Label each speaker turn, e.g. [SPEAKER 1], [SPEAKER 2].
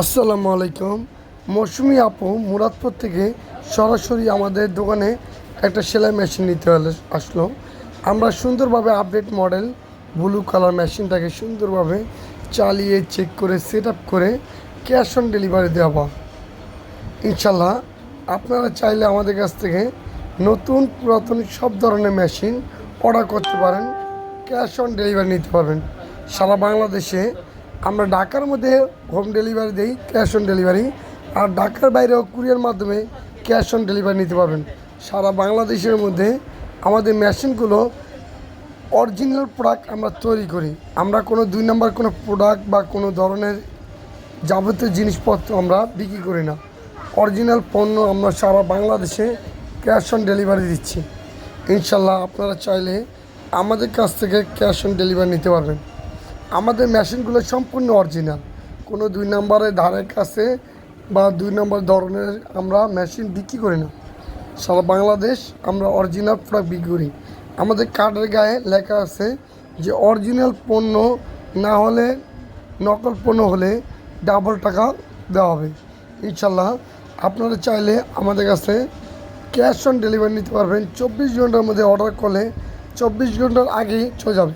[SPEAKER 1] আসসালামু আলাইকুম। মৌসুমি আপু মুরাদপুর থেকে সরাসরি আমাদের দোকানে একটা সেলাই মেশিন নিতে হলে আসলো। আমরা সুন্দরভাবে আপডেট মডেল ব্লু কালার মেশিনটাকে সুন্দরভাবে চালিয়ে চেক করে সেট করে ক্যাশ অন ডেলিভারি দেওয়া। ইনশাল্লাহ আপনারা চাইলে আমাদের কাছ থেকে নতুন পুরাতন সব ধরনের মেশিন অর্ডার করতে পারেন ক্যাশ অন ডেলিভারি নিতে পারবেন। সারা বাংলাদেশে আমরা ঢাকার মধ্যে হোম ডেলিভারি দিই ক্যাশ অন ডেলিভারি আর ঢাকার বাইরেও কুরিয়ার মাধ্যমে ক্যাশ অন ডেলিভারি নিতে পারবেন। সারা বাংলাদেশের মধ্যে আমাদের মেশিনগুলো অরিজিনাল প্রোডাক্ট আমরা তৈরি করি। আমরা কোনো দুই নম্বর কোনো প্রোডাক্ট বা কোনো ধরনের যাবতীয় জিনিসপত্র আমরা বিক্রি করি না। অরিজিনাল পণ্য আমরা সারা বাংলাদেশে ক্যাশ অন ডেলিভারি দিচ্ছি। ইনশাল্লাহ আপনারা চাইলে আমাদের কাছ থেকে ক্যাশ অন ডেলিভারি নিতে পারবেন। আমাদের মেশিনগুলো সম্পূর্ণ অরিজিনাল। কোনো দুই নম্বরের ধারের কাছে বা দুই নম্বর ধরনের আমরা মেশিন বিক্রি করি না। সারা বাংলাদেশ আমরা অরিজিনাল প্রোডাক্ট বিক্রি করি। আমাদের কার্ডের গায়ে লেখা আছে যে অরিজিনাল পণ্য না হলে, নকল পণ্য হলে ডাবল টাকা দেওয়া হবে। ইনশাল্লাহ আপনারা চাইলে আমাদের কাছে ক্যাশ অন ডেলিভারি নিতে পারবেন। চব্বিশ ঘণ্টার মধ্যে অর্ডার করলে চব্বিশ ঘণ্টার আগেই চলে যাবে।